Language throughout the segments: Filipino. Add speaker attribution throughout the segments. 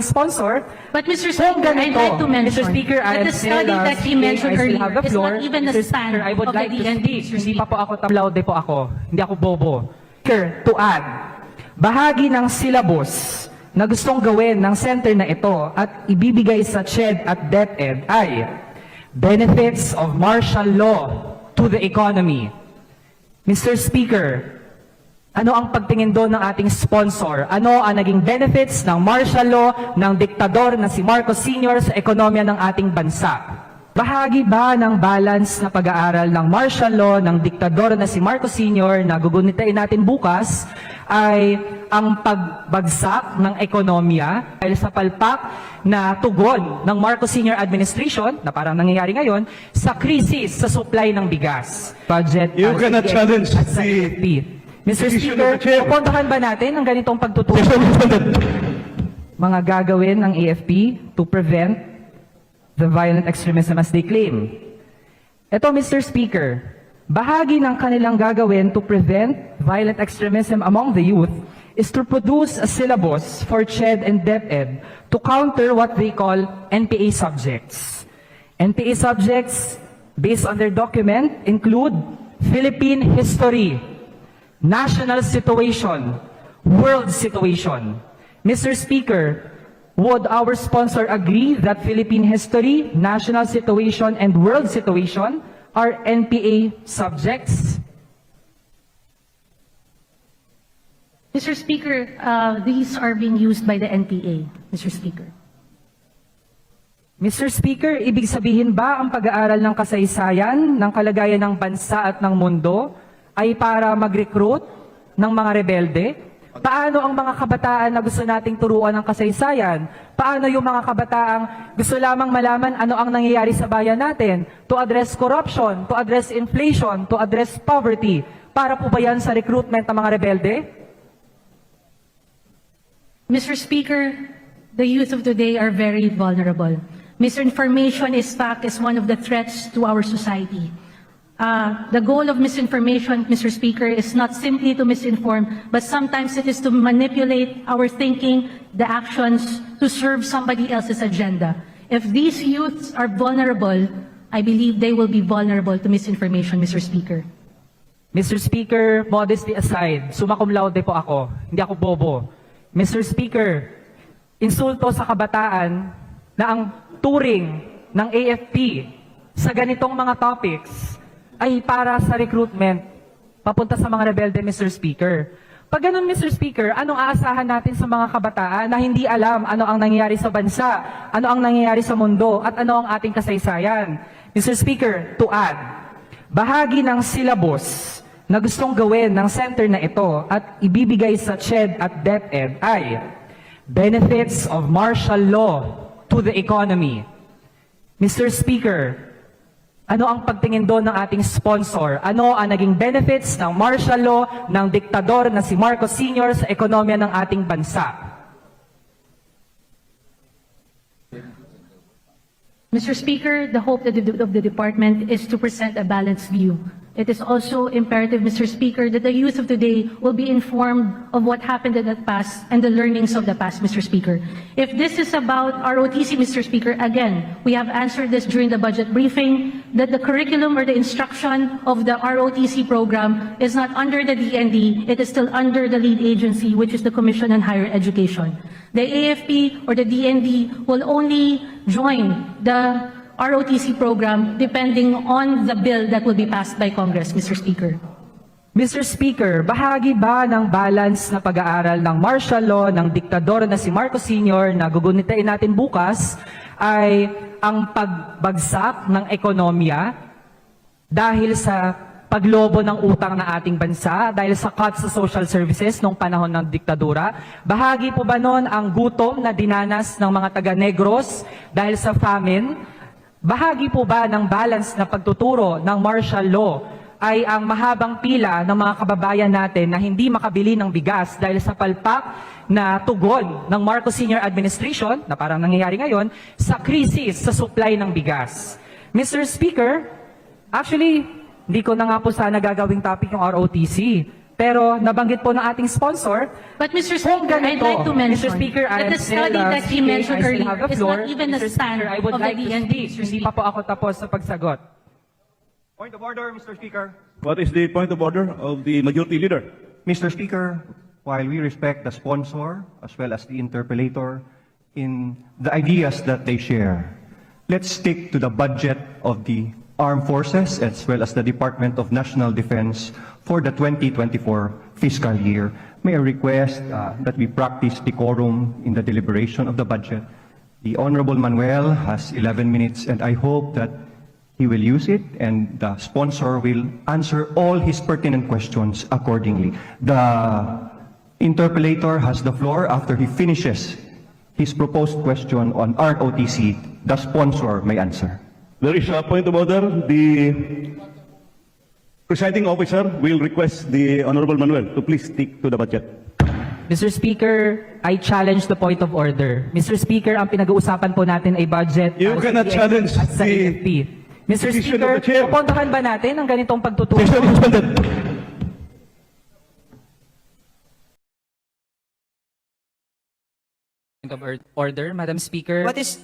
Speaker 1: sponsor.
Speaker 2: But Mr. Speaker, I'd
Speaker 1: ganito,
Speaker 2: like to mention
Speaker 1: Mr. Speaker,
Speaker 2: that the
Speaker 1: still,
Speaker 2: study
Speaker 1: uh,
Speaker 2: that he mentioned
Speaker 1: still
Speaker 2: earlier
Speaker 1: the
Speaker 2: is
Speaker 1: floor.
Speaker 2: not even the
Speaker 1: Mr.
Speaker 2: stand
Speaker 1: Speaker, I would
Speaker 2: of the
Speaker 1: like to
Speaker 2: DND,
Speaker 1: speak. Hindi pa po ako tablaude po ako. Hindi ako bobo. Speaker, to add, bahagi ng syllabus na gustong gawin ng center na ito at ibibigay sa CHED at DepEd ay benefits of martial law to the economy. Mr. Speaker, ano ang pagtingin doon ng ating sponsor? Ano ang naging benefits ng martial law ng diktador na si Marcos Sr. sa ekonomiya ng ating bansa? Bahagi ba ng balance na pag-aaral ng martial law ng diktador na si Marcos Sr. na gugunitain natin bukas ay ang pagbagsak ng ekonomiya dahil sa palpak na tugon ng Marcos Sr. administration na parang nangyayari ngayon sa krisis sa supply ng bigas. Budget
Speaker 3: You cannot challenge the.
Speaker 1: Mr. Speaker, pupuntahan ba natin ang ganitong pagtutulong mga gagawin ng AFP to prevent the violent extremism as they claim? Ito, Mr. Speaker, bahagi ng kanilang gagawin to prevent violent extremism among the youth is to produce a syllabus for CHED and DepEd to counter what they call NPA subjects. NPA subjects, based on their document, include Philippine history, national situation, world situation. Mr. Speaker, would our sponsor agree that Philippine history, national situation, and world situation are NPA subjects?
Speaker 2: Mr. Speaker, uh, these are being used by the NPA, Mr. Speaker.
Speaker 1: Mr. Speaker, ibig sabihin ba ang pag-aaral ng kasaysayan, ng kalagayan ng bansa at ng mundo ay para mag-recruit ng mga rebelde? Paano ang mga kabataan na gusto nating turuan ng kasaysayan? Paano yung mga kabataang gusto lamang malaman ano ang nangyayari sa bayan natin to address corruption, to address inflation, to address poverty? Para po ba yan sa recruitment ng mga rebelde?
Speaker 2: Mr. Speaker, the youth of today are very vulnerable. Misinformation is fact is one of the threats to our society. Uh, the goal of misinformation, Mr. Speaker, is not simply to misinform, but sometimes it is to manipulate our thinking, the actions, to serve somebody else's agenda. If these youths are vulnerable, I believe they will be vulnerable to misinformation, Mr. Speaker.
Speaker 1: Mr. Speaker, modesty aside, summa laude po ako. Hindi ako bobo. Mr. Speaker, insulto sa kabataan na ang turing ng AFP sa ganitong mga topics ay para sa recruitment papunta sa mga rebelde, Mr. Speaker. Pag ganun, Mr. Speaker, anong aasahan natin sa mga kabataan na hindi alam ano ang nangyayari sa bansa, ano ang nangyayari sa mundo, at ano ang ating kasaysayan? Mr. Speaker, to add, bahagi ng syllabus na gustong gawin ng center na ito at ibibigay sa CHED at DepEd ay benefits of martial law to the economy. Mr. Speaker, ano ang pagtingin doon ng ating sponsor? Ano ang naging benefits ng martial law ng diktador na si Marcos Sr. sa ekonomiya ng ating bansa?
Speaker 2: Mr. Speaker, the hope of the, department is to present a balanced view. It is also imperative, Mr. Speaker, that the youth of today will be informed of what happened in the past and the learnings of the past, Mr. Speaker. If this is about ROTC, Mr. Speaker, again, we have answered this during the budget briefing, that the curriculum or the instruction of the ROTC program is not under the DND, it is still under the lead agency, which is the Commission on Higher Education. The AFP or the DND will only join the ROTC program depending on the bill that will be passed by Congress, Mr. Speaker.
Speaker 1: Mr. Speaker, bahagi ba ng balance na pag-aaral ng martial law ng diktador na si Marcos Sr. na gugunitain natin bukas ay ang pagbagsak ng ekonomiya dahil sa paglobo ng utang ng ating bansa, dahil sa cuts sa social services nung panahon ng diktadura? Bahagi po ba noon ang gutom na dinanas ng mga taga-Negros dahil sa famine? Bahagi po ba ng balance na pagtuturo ng martial law ay ang mahabang pila ng mga kababayan natin na hindi makabili ng bigas dahil sa palpak na tugon ng Marcos Senior Administration, na parang nangyayari ngayon, sa krisis sa supply ng bigas. Mr. Speaker, actually, hindi ko na nga po sana gagawing topic yung ROTC. Pero nabanggit po ng ating sponsor,
Speaker 2: But Mr. Speaker, I'd
Speaker 1: ganito,
Speaker 2: like to mention
Speaker 1: Mr. Speaker,
Speaker 2: that the
Speaker 1: still,
Speaker 2: study
Speaker 1: uh,
Speaker 2: that he mentioned earlier
Speaker 1: the
Speaker 2: is not even a stand
Speaker 1: Speaker, I
Speaker 2: of
Speaker 1: would
Speaker 2: the
Speaker 1: like to
Speaker 2: DND.
Speaker 1: Hindi pa po ako tapos sa pagsagot.
Speaker 3: Point of order, Mr. Speaker.
Speaker 4: What is the point of order of the majority leader?
Speaker 3: Mr. Speaker, while we respect the sponsor as well as the interpellator in the ideas that they share, let's stick to the budget of the armed forces as well as the Department of National Defense for the 2024 fiscal year. May I request uh, that we practice decorum in the deliberation of the budget. The Honorable Manuel has 11 minutes and I hope that He will use it and the sponsor will answer all his pertinent questions accordingly. The interpellator has the floor after he finishes his proposed question on ROTC. The sponsor may answer.
Speaker 4: There is a point of order. The presiding officer will request the Honorable Manuel to please stick to the budget.
Speaker 1: Mr. Speaker, I challenge the point of order. Mr. Speaker, ang pinag-uusapan po natin ay budget
Speaker 4: You
Speaker 1: para sa
Speaker 4: cannot
Speaker 1: PX
Speaker 4: challenge
Speaker 1: at sa
Speaker 4: the
Speaker 1: AFP. Mr.
Speaker 4: decision
Speaker 1: Speaker,
Speaker 4: of the chair.
Speaker 1: pupuntahan ba natin ang ganitong pagtutulong?
Speaker 4: Is
Speaker 1: of or- order, Madam Speaker.
Speaker 5: What is,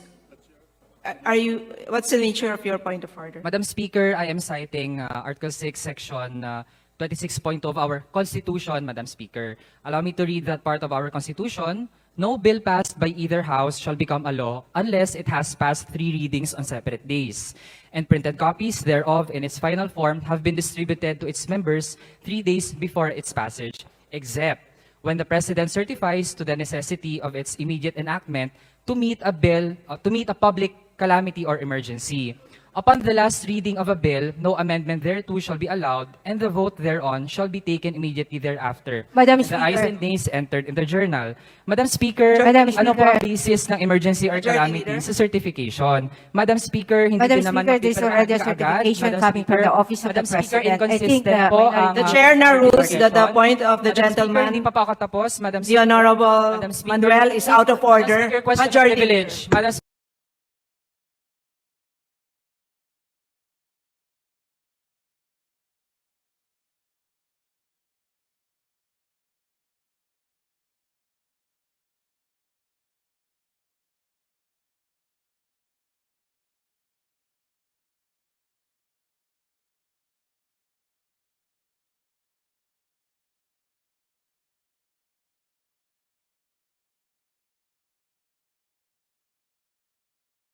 Speaker 5: are you, what's the nature of your point of order?
Speaker 1: Madam Speaker, I am citing uh, Article 6, Section uh, 26.2 of our Constitution, Madam Speaker. Allow me to read that part of our Constitution. No bill passed by either house shall become a law unless it has passed three readings on separate days. And printed copies thereof in its final form have been distributed to its members three days before its passage, except when the President certifies to the necessity of its immediate enactment to meet a bill, uh, to meet a public calamity or emergency. Upon the last reading of a bill, no amendment thereto shall be allowed, and the vote thereon shall be taken immediately thereafter.
Speaker 6: Madam
Speaker 1: The ayes
Speaker 6: Speaker.
Speaker 1: and nays entered in the journal. Madam Speaker,
Speaker 6: Madam
Speaker 1: ano po ang
Speaker 6: Speaker.
Speaker 1: basis ng emergency or
Speaker 5: Majority
Speaker 1: calamity
Speaker 5: Leader.
Speaker 1: sa certification? Madam Speaker, hindi
Speaker 6: Madam
Speaker 1: din naman
Speaker 6: Speaker, there's already a
Speaker 1: kaagad.
Speaker 6: certification
Speaker 1: Madam
Speaker 6: coming from
Speaker 1: Speaker,
Speaker 6: the Office of the
Speaker 1: Madam Speaker,
Speaker 6: President. I think
Speaker 1: inconsistent
Speaker 6: the
Speaker 1: po
Speaker 6: minority-
Speaker 1: ang,
Speaker 5: The
Speaker 1: uh,
Speaker 5: chair now rules that the point of the
Speaker 1: Madam Speaker,
Speaker 5: gentleman-
Speaker 1: hindi pa po ako tapos. Madam
Speaker 5: The
Speaker 1: Speaker,
Speaker 5: Honorable
Speaker 1: Madam Speaker,
Speaker 5: Manuel is out of
Speaker 1: Madam
Speaker 5: order.
Speaker 1: Speaker, question of
Speaker 5: Majority
Speaker 1: privilege. Madam